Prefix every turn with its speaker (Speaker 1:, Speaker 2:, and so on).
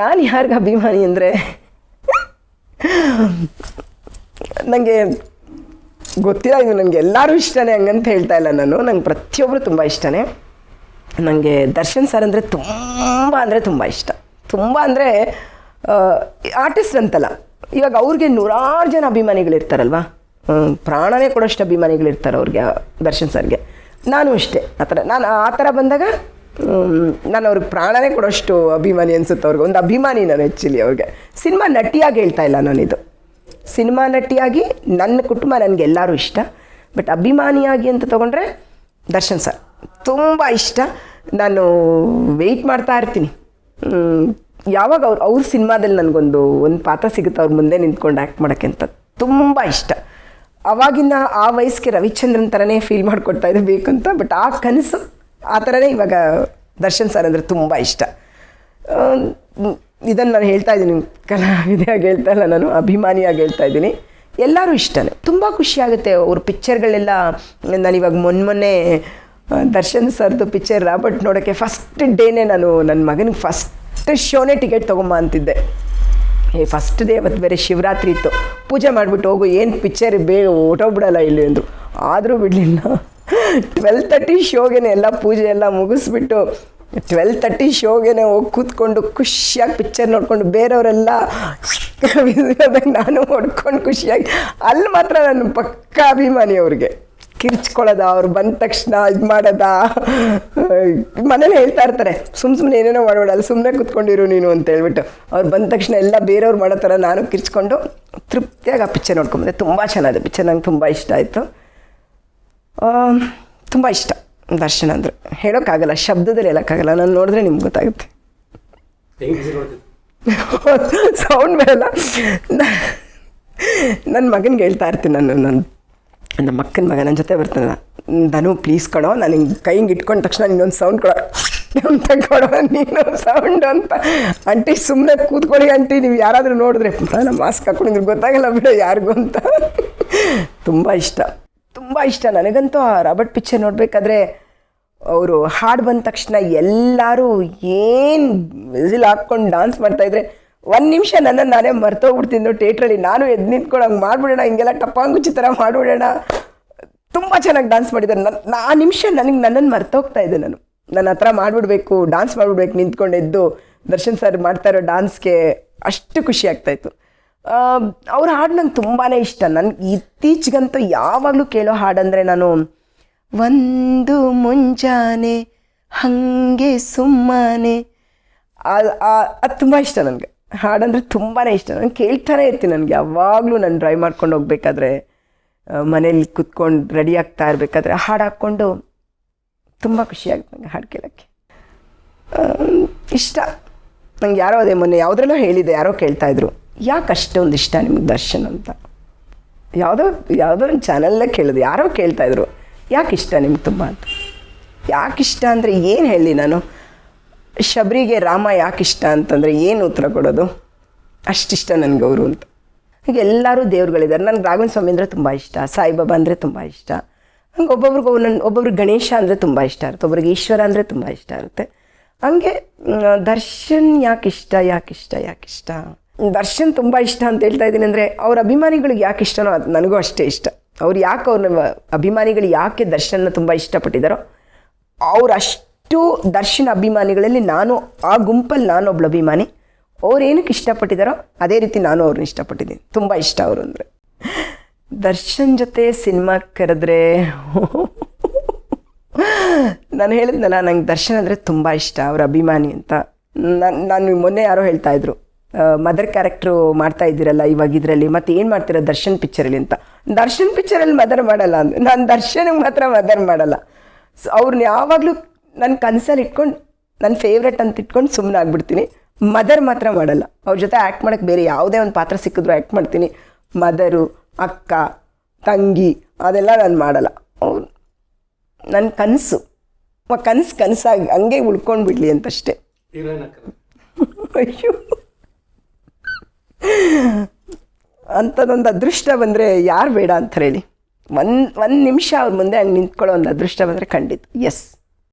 Speaker 1: ನಾನು ಯಾರಿಗೆ ಅಭಿಮಾನಿ ಅಂದರೆ? ನನಗೆ ಗೊತ್ತಿಲ್ಲ ಇದು ನನಗೆ ಎಲ್ಲರೂ ಇಷ್ಟನೇ ಹಂಗಂತ ಹೇಳ್ತಾ ಇಲ್ಲ ನಾನು. ನಂಗೆ ಪ್ರತಿಯೊಬ್ಬರು ತುಂಬ ಇಷ್ಟನೇ. ನನಗೆ ದರ್ಶನ್ ಸರ್ ಅಂದರೆ ತುಂಬ ಅಂದರೆ ತುಂಬ ಇಷ್ಟ. ತುಂಬ ಅಂದರೆ ಆರ್ಟಿಸ್ಟ್ ಅಂತಲ್ಲ. ಇವಾಗ ಅವ್ರಿಗೆ ನೂರಾರು ಜನ ಅಭಿಮಾನಿಗಳಿರ್ತಾರಲ್ವ? ಪ್ರಾಣನೇ ಕೊಡೋಷ್ಟು ಅಭಿಮಾನಿಗಳಿರ್ತಾರೆ ಅವ್ರಿಗೆ, ದರ್ಶನ್ ಸರ್ಗೆ ನಾನು ಅಷ್ಟೇ. ಆ ಥರ, ನಾನು ಆ ಥರ ಬಂದಾಗ ನಾನು ಅವ್ರಿಗೆ ಪ್ರಾಣನೇ ಕೊಡೋಷ್ಟು ಅಭಿಮಾನಿ ಅನ್ಸುತ್ತೆ ಅವ್ರಿಗೆ. ಒಂದು ಅಭಿಮಾನಿ ನಾನು ಆ್ಯಕ್ಚುಲಿ ಅವ್ರಿಗೆ. ಸಿನಿಮಾ ನಟಿಯಾಗಿ ಹೇಳ್ತಾ ಇಲ್ಲ ನಾನಿದು ಸಿನಿಮಾ ನಟಿಯಾಗಿ ನನ್ನ ಕುಟುಂಬ ನನಗೆ ಎಲ್ಲರೂ ಇಷ್ಟ. ಬಟ್ ಅಭಿಮಾನಿಯಾಗಿ ಅಂತ ತೊಗೊಂಡ್ರೆ ದರ್ಶನ್ ಸರ್. ತುಂಬ ಇಷ್ಟ. ನಾನು ವೆಯ್ಟ್ ಮಾಡ್ತಾ ಇರ್ತೀನಿ. ಯಾವಾಗ ಅವ್ರು, ಅವ್ರ ಸಿನಿಮಾದಲ್ಲಿ ನನಗೊಂದು ಒಂದು ಪಾತ್ರ ಸಿಗುತ್ತೆ ಅವ್ರ ಮುಂದೆ ನಿಂತ್ಕೊಂಡು ಆ್ಯಕ್ಟ್ ಮಾಡೋಕ್ಕೆ ಅಂತ ತುಂಬ ಇಷ್ಟ. ಅವಾಗಿನ ಆ ವಯಸ್ಸಿಗೆ ರವಿಚಂದ್ರನ್ ಥರನೇ ಫೀಲ್ ಮಾಡಿಕೊಡ್ತಾ ಇದ್ದೆ ಅಂತ ಬಟ್ ಆ ಕನಸು ಆ ಥರನೇ ಇವಾಗ ದರ್ಶನ್ ಸರ್ ಅಂದರೆ ತುಂಬ ಇಷ್ಟ. ಇದನ್ನು ನಾನು ಹೇಳ್ತಾ ಇದ್ದೀನಿ ಕಲಾವಿದೆಯಾಗಿ ಹೇಳ್ತಾ ಇಲ್ಲ, ನಾನು ಅಭಿಮಾನಿಯಾಗಿ ಹೇಳ್ತಾ ಇದ್ದೀನಿ. ಎಲ್ಲರೂ ಇಷ್ಟನೇ. ತುಂಬ ಖುಷಿಯಾಗುತ್ತೆ ಅವ್ರ ಪಿಕ್ಚರ್ಗಳೆಲ್ಲ ನಾನು ಇವಾಗ ಮೊನ್ನೆ ದರ್ಶನ್ ಸರ್ದು ಪಿಕ್ಚರ್ ರಾಬರ್ಟ್ ನೋಡೋಕ್ಕೆ ಫಸ್ಟ್ ಡೇನೇ ನಾನು ನನ್ನ ಮಗನಿಗೆ ಫಸ್ಟ್ ಶೋನೇ ಟಿಕೆಟ್ ತೊಗೊಂಬ ಅಂತಿದ್ದೆ. ಏ ಫಸ್ಟ್ ಡೇ ಅವತ್ತು ಬೇರೆ ಶಿವರಾತ್ರಿ ಇತ್ತು. ಪೂಜೆ ಮಾಡಿಬಿಟ್ಟು ಹೋಗು, ಏನು ಪಿಕ್ಚರ್ ಬೇಗ ಹೊಟ್ಟೋಗ್ಬಿಡಲ್ಲ ಇಲ್ಲಿ ಅಂದರು. ಆದರೂ ಬಿಡಲಿಲ್ಲ. ಟ್ವೆಲ್ ತರ್ಟಿ ಶೋಗೆನೆ ಎಲ್ಲ ಪೂಜೆ ಎಲ್ಲ ಮುಗಿಸ್ಬಿಟ್ಟು ಟ್ವೆಲ್ ತರ್ಟಿ ಶೋಗೆ ಹೋಗಿ ಕೂತ್ಕೊಂಡು ಖುಷಿಯಾಗಿ ಪಿಕ್ಚರ್ ನೋಡ್ಕೊಂಡು ಬೇರೆಯವರೆಲ್ಲ ನಾನು ಹೊಡ್ಕೊಂಡು ಖುಷಿಯಾಗಿ ಅಲ್ಲಿ ಮಾತ್ರ ನಾನು ಪಕ್ಕ ಅಭಿಮಾನಿ ಅವ್ರಿಗೆ. ಕಿರ್ಚ್ಕೊಳ್ಳೋದ, ಅವ್ರು ಬಂದ ತಕ್ಷಣ ಇದು ಮಾಡೋದ. ಮನೇಲಿ ಹೇಳ್ತಾ ಇರ್ತಾರೆ, ಸುಮ್ ಸುಮ್ಮನೆ ಏನೇನೋ ಮಾಡಬೇಡಲ್ಲ ಸುಮ್ಮನೆ ಕೂತ್ಕೊಂಡಿರು ನೀನು ಅಂತ ಹೇಳ್ಬಿಟ್ಟು. ಅವ್ರು ಬಂದ ತಕ್ಷಣ ಎಲ್ಲ ಬೇರೆಯವ್ರು ಮಾಡೋ ಥರ ನಾನು ಕಿರ್ಚ್ಕೊಂಡು ತೃಪ್ತಿಯಾಗಿ ಆ ಪಿಕ್ಚರ್ ನೋಡ್ಕೊಂಬಂದೆ ತುಂಬ ಚೆನ್ನಾಗಿದೆ ಪಿಕ್ಚರ್ ನಂಗೆ ತುಂಬ ಇಷ್ಟ ಆಯಿತು. ತುಂಬ ಇಷ್ಟ ದರ್ಶನ ಅಂದರೆ. ಹೇಳೋಕ್ಕಾಗಲ್ಲ ಶಬ್ದದಲ್ಲಿ ಹೇಳೋಕ್ಕಾಗಲ್ಲ ನಾನು ನೋಡಿದ್ರೆ ನಿಮ್ಗೆ ಗೊತ್ತಾಗುತ್ತೆ. ಸೌಂಡ್ ಬರಲ್ಲ ನನ್ನ ಮಗನಿಗೆ ಹೇಳ್ತಾ ಇರ್ತೀನಿ ನಾನು ನನ್ನ ನಮ್ಮ ಅಕ್ಕನ ಮಗ ನನ್ನ ಜೊತೆ ಬರ್ತಾನ ನಾನು ಪ್ಲೀಸ್ ಕೊಡೋ ನಾನು ಹಿಂಗೆ ಕೈ ಹಿಂಗೆ ಇಟ್ಕೊಂಡ ತಕ್ಷಣ ಇನ್ನೊಂದು ಸೌಂಡ್ ಕೊಡೋ. ಅಂತ ಕೊಡೋ ನೀನು ಸೌಂಡ್ ಅಂತ. ಆಂಟಿ ಸುಮ್ಮನೆ ಕೂತ್ಕೊಳ್ಳಿ ಆಂಟಿ ನೀವು ಯಾರಾದರೂ ನೋಡಿದ್ರೆ ನಾನು ಮಾಸ್ಕ್ ಹಾಕೊಂಡಿದ್ರು ಗೊತ್ತಾಗಲ್ಲ ಬಿಡೋ ಯಾರಿಗೂ ಅಂತ. ತುಂಬ ಇಷ್ಟ. ತುಂಬ ಇಷ್ಟ ನನಗಂತೂ ಆ ರಾಬರ್ಟ್ ಪಿಕ್ಚರ್ ನೋಡಬೇಕಾದ್ರೆ ಅವರು ಹಾಡು ಬಂದ ತಕ್ಷಣ ಎಲ್ಲರೂ ಏನು ಮ್ಯೂಸಿಲ್ ಹಾಕ್ಕೊಂಡು ಡಾನ್ಸ್ ಮಾಡ್ತಾಯಿದ್ರೆ ಒಂದು ನಿಮಿಷ ನನ್ನನ್ನು ನಾನೇ ಮರ್ತೋಗ್ಬಿಡ್ತೀನಿ ಥಿಯೇಟ್ರಲ್ಲಿ ನಾನು ಎದ್ದು ನಿಂತ್ಕೊಳ್ಳೋಂಗೆ ಮಾಡ್ಬಿಡೋಣ, ಹಿಂಗೆಲ್ಲ ಟಪ್ಪಾಂಗುಚ್ಚಿ ಥರ ಮಾಡಿಬಿಡೋಣ. ತುಂಬ ಚೆನ್ನಾಗಿ ಡಾನ್ಸ್ ಮಾಡಿದ್ದಾರೆ ನನ್ನ ಆ ನಿಮಿಷ ನನಗೆ ನನ್ನನ್ನು ಮರ್ತೋಗ್ತಾ ಇದೆ ನಾನು. ನನ್ನ ಹತ್ರ ಮಾಡಿಬಿಡ್ಬೇಕು ಡಾನ್ಸ್ ಮಾಡಿಬಿಡ್ಬೇಕು ನಿಂತ್ಕೊಂಡು ಎದ್ದು ದರ್ಶನ್ ಸರ್ ಮಾಡ್ತಾ ಇರೋ ಡಾನ್ಸ್ಗೆ ಅಷ್ಟು ಖುಷಿ ಆಗ್ತಾಯಿತ್ತು ಅವ್ರ ಹಾಡು ನಂಗೆ ತುಂಬಾ ಇಷ್ಟ. ನನಗೆ ಇತ್ತೀಚೆಗಂತೂ ಯಾವಾಗಲೂ ಕೇಳೋ ಹಾಡಂದರೆ ನಾನು, ಒಂದು ಮುಂಜಾನೆ, ಹಾಗೆ ಸುಮ್ಮನೆ. ಅದು ತುಂಬ ಇಷ್ಟ ನನಗೆ. ಹಾಡಂದರೆ ತುಂಬಾ ಇಷ್ಟ. ನಾನು ಕೇಳ್ತಾನೆ ಇರ್ತೀನಿ ನನಗೆ. ಯಾವಾಗಲೂ ನಾನು ಡ್ರೈವ್ ಮಾಡ್ಕೊಂಡು ಹೋಗ್ಬೇಕಾದ್ರೆ ಮನೇಲಿ ಕುತ್ಕೊಂಡು ರೆಡಿ ಆಗ್ತಾ ಇರಬೇಕಾದ್ರೆ ಹಾಡು ಹಾಕ್ಕೊಂಡು ತುಂಬ ಖುಷಿಯಾಗುತ್ತೆ ನನಗೆ ಹಾಡು ಕೇಳೋಕ್ಕೆ. ಇಷ್ಟ. ನಂಗೆ ಯಾರೋ ಅದೇ ಮೊನ್ನೆ ಯಾವುದ್ರಲ್ಲೂ ಹೇಳಿದೆ, ಯಾರೋ ಕೇಳ್ತಾ ಇದ್ರು. ಯಾಕೆ ಅಷ್ಟೊಂದು ಇಷ್ಟ ನಿಮ್ಗೆ ದರ್ಶನ್ ಅಂತ? ಯಾವುದೋ ಯಾವುದೋ ಒಂದು ಚಾನಲ್ಲೇ ಕೇಳಿದ್ರು ಯಾರೋ ಕೇಳ್ತಾ ಇದ್ರು ಯಾಕೆ ಇಷ್ಟ ನಿಮ್ಗೆ ತುಂಬ ಅಂತ? ಯಾಕೆ ಇಷ್ಟ ಅಂದರೆ ಏನು ಹೇಳಿ ನಾನು? ಶಬರಿಗೆ ರಾಮ ಯಾಕೆ ಇಷ್ಟ ಅಂತಂದರೆ ಏನು ಉತ್ತರ ಕೊಡೋದು? ಅಷ್ಟಿಷ್ಟ ನನಗೆ ಅವರು ಅಂತ. ಈಗ ಎಲ್ಲರೂ ದೇವ್ರುಗಳಿದ್ದಾರೆ ನನಗೆ ರಾಘವನ್ ಸ್ವಾಮಿ ಅಂದರೆ ತುಂಬ ಇಷ್ಟ, ಸಾಯಿಬಾಬಾ ಅಂದರೆ ತುಂಬ ಇಷ್ಟ ಹಂಗೆ ಒಬ್ಬೊಬ್ರಿಗೆ ನನ್ನ ಒಬ್ಬೊಬ್ರಿಗೆ ಗಣೇಶ ಅಂದರೆ ತುಂಬ ಇಷ್ಟ ಇರುತ್ತೆ, ಒಬ್ರಿಗೆ ಈಶ್ವರ ಅಂದರೆ ತುಂಬ ಇಷ್ಟ ಇರುತ್ತೆ. ಹಂಗೆ ದರ್ಶನ್ ಯಾಕೆ ಇಷ್ಟ ಯಾಕೆ ಇಷ್ಟ ಯಾಕೆ ಇಷ್ಟ ದರ್ಶನ್ ತುಂಬ ಇಷ್ಟ ಅಂತ ಹೇಳ್ತಾ ಇದ್ದೀನಿ ಅಂದರೆ ಅವ್ರ ಅಭಿಮಾನಿಗಳಿಗೆ ಯಾಕೆ ಇಷ್ಟನೋ ಅದು ನನಗೂ ಅಷ್ಟೇ ಇಷ್ಟ. ಅವ್ರು ಯಾಕೆ ಅವ್ರ ಅಭಿಮಾನಿಗಳು ಯಾಕೆ ದರ್ಶನ್ನ ತುಂಬ ಇಷ್ಟಪಟ್ಟಿದ್ದಾರೋ ಅವರಷ್ಟು ದರ್ಶನ್ ಅಭಿಮಾನಿಗಳಲ್ಲಿ ನಾನು ಆ ಗುಂಪಲ್ಲಿ ನಾನು ಒಬ್ಳು ಅಭಿಮಾನಿ. ಅವ್ರು ಏನಕ್ಕೆ ಇಷ್ಟಪಟ್ಟಿದ್ದಾರೋ ಅದೇ ರೀತಿ ನಾನು ಅವ್ರನ್ನ ಇಷ್ಟಪಟ್ಟಿದ್ದೀನಿ. ತುಂಬ ಇಷ್ಟ ಅವರು ಅಂದರೆ. ದರ್ಶನ್ ಜೊತೆ ಸಿನಿಮಾ ಕರೆದ್ರೆ ನಾನು ಹೇಳಿದ್ನಲ್ಲ, ನಂಗೆ ದರ್ಶನ್ ಅಂದರೆ ತುಂಬ ಇಷ್ಟ, ಅವ್ರ ಅಭಿಮಾನಿ ಅಂತ. ನಾನು ನಾನು ಮೊನ್ನೆ ಯಾರೋ ಹೇಳ್ತಾ ಇದ್ರು ಮದರ್ ಕ್ಯಾರೆಕ್ಟ್ರು ಮಾಡ್ತಾ ಇದ್ದೀರಲ್ಲ ಇವಾಗ ಇದರಲ್ಲಿ ಮತ್ತೆ ಏನು ಮಾಡ್ತೀರಾ ದರ್ಶನ್ ಪಿಕ್ಚರಲ್ಲಿ ಅಂತ? ದರ್ಶನ್ ಪಿಕ್ಚರಲ್ಲಿ ಮದರ್ ಮಾಡಲ್ಲ ಅಂದ್ರೆ ನಾನು ದರ್ಶನಿಗೆ ಮಾತ್ರ ಮದರ್ ಮಾಡಲ್ಲ. ಸೊ ಅವ್ರನ್ನ ಯಾವಾಗಲೂ ನನ್ನ ಕನಸಲ್ಲಿ ಇಟ್ಕೊಂಡು ನನ್ನ ಫೇವ್ರೆಟ್ ಅಂತ ಇಟ್ಕೊಂಡು ಸುಮ್ಮನೆ ಆಗ್ಬಿಡ್ತೀನಿ. ಮದರ್ ಮಾತ್ರ ಮಾಡಲ್ಲ. ಅವ್ರ ಜೊತೆ ಆ್ಯಕ್ಟ್ ಮಾಡೋಕ್ಕೆ ಬೇರೆ ಯಾವುದೇ ಒಂದು ಪಾತ್ರ ಸಿಕ್ಕಿದ್ರು ಆ್ಯಕ್ಟ್ ಮಾಡ್ತೀನಿ. ಮದರು ಅಕ್ಕ ತಂಗಿ ಅದೆಲ್ಲ ನಾನು ಮಾಡಲ್ಲ. ಅವ್ರು ನನ್ನ ಕನಸು. ಕನಸು ಕನಸಾಗಿ ಹಂಗೆ ಉಳ್ಕೊಂಡು ಬಿಡಲಿ ಅಂತಷ್ಟೇ. ಅಯ್ಯೋ. ಅಂಥದ್ದೊಂದು ಅದೃಷ್ಟ ಬಂದರೆ ಯಾರು ಬೇಡ ಅಂತ ಹೇಳಿ. ಒಂದು ಒಂದು ನಿಮಿಷ ಅವ್ರ ಮುಂದೆ ಹಂಗೆ ನಿಂತ್ಕೊಳ್ಳೋ ಒಂದು ಅದೃಷ್ಟ ಬಂದರೆ ಖಂಡಿತ ಎಸ್